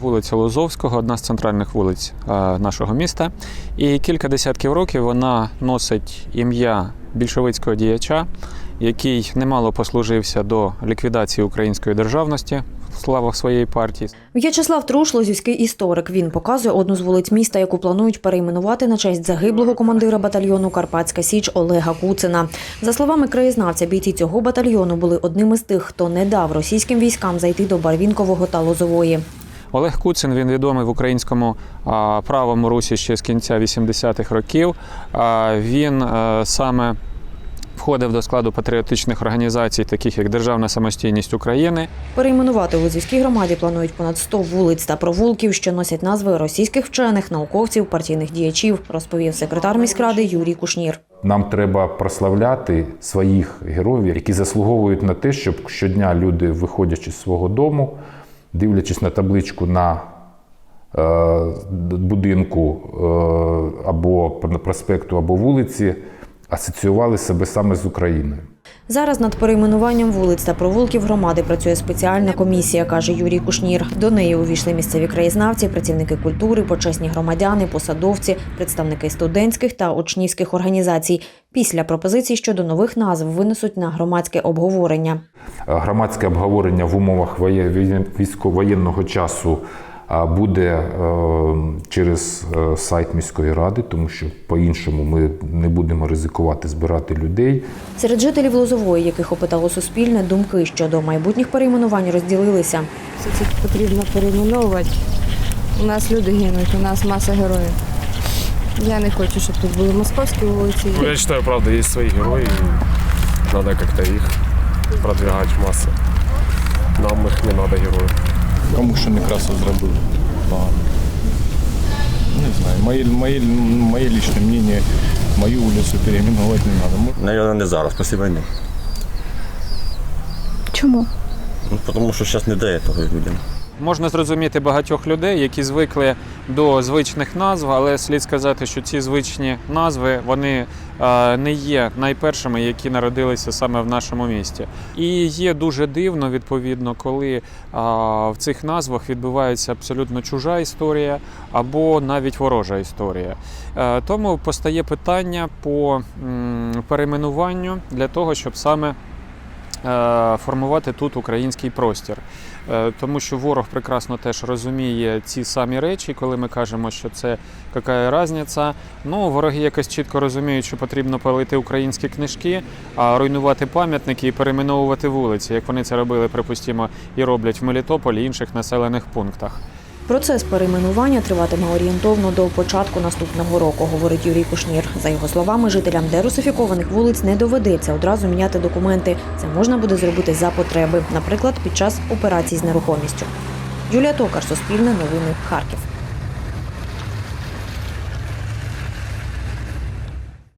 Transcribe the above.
Вулиця Лозовського, одна з центральних вулиць е, нашого міста. І кілька десятків років вона носить ім'я більшовицького діяча, який немало послужився до ліквідації української державності в славах своєї партії. В'ячеслав Труш, лозівський історик. Він показує одну з вулиць міста, яку планують перейменувати на честь загиблого командира батальйону Карпатська Січ Олега Куцина. За словами краєзнавця, бійці цього батальйону були одним із тих, хто не дав російським військам зайти до Барвінкового та Лозової. Олег Куцин він відомий в українському правому русі ще з кінця 80-х років. А, Він е, саме входив до складу патріотичних організацій, таких як Державна самостійність України. Перейменувати у Лозівській громаді планують понад 100 вулиць та провулків, що носять назви російських вчених, науковців, партійних діячів, розповів секретар міськради Юрій Кушнір. Нам треба прославляти своїх героїв, які заслуговують на те, щоб щодня люди, виходячи з свого дому, дивлячись на табличку на е, будинку е, або проспекту, або вулиці, асоціювали себе саме з Україною. Зараз над перейменуванням вулиць та провулків громади працює спеціальна комісія, каже Юрій Кушнір. До неї увійшли місцеві краєзнавці, працівники культури, почесні громадяни, посадовці, представники студентських та учнівських організацій. Після пропозицій щодо нових назв винесуть на громадське обговорення. Громадське обговорення в умовах воє- військо- військово-воєнного часу буде е, через е, сайт міської ради, тому що по-іншому ми не будемо ризикувати збирати людей. Серед жителів Лозової, яких опитало Суспільне, думки щодо майбутніх перейменувань розділилися. Все це потрібно перейменовувати. У нас люди гинуть, у нас маса героїв. Я не хочу, щоб тут були московські вулиці. Ну, я считаю, правда, есть свои герои, и надо как-то их продвигать в массы. Нам их не надо героев. Кому що некрасо зробили. Погано. Не знаю, моє, моє, моє лічне мнення, мою вулицю переименувати не треба. Наверное, не зараз, після війни. Чому? Ну, тому що зараз не дає того людям. Можна зрозуміти багатьох людей, які звикли до звичних назв, але слід сказати, що ці звичні назви вони е, не є найпершими, які народилися саме в нашому місті. І є дуже дивно, відповідно, коли е, в цих назвах відбувається абсолютно чужа історія або навіть ворожа історія. Е, Тому постає питання по перейменуванню для того, щоб саме формувати тут український простір. Е, Тому що ворог прекрасно теж розуміє ці самі речі, коли ми кажемо, що це яка різниця. Ну, вороги якось чітко розуміють, що потрібно палити українські книжки, а руйнувати пам'ятники і перейменовувати вулиці, як вони це робили, припустимо, і роблять в Мелітополі і інших населених пунктах. Процес перейменування триватиме орієнтовно до початку наступного року, говорить Юрій Кушнір. За його словами, жителям дерусифікованих вулиць не доведеться одразу міняти документи. Це можна буде зробити за потреби, наприклад, під час операцій з нерухомістю. Юлія Токар, Суспільне новини, Харків.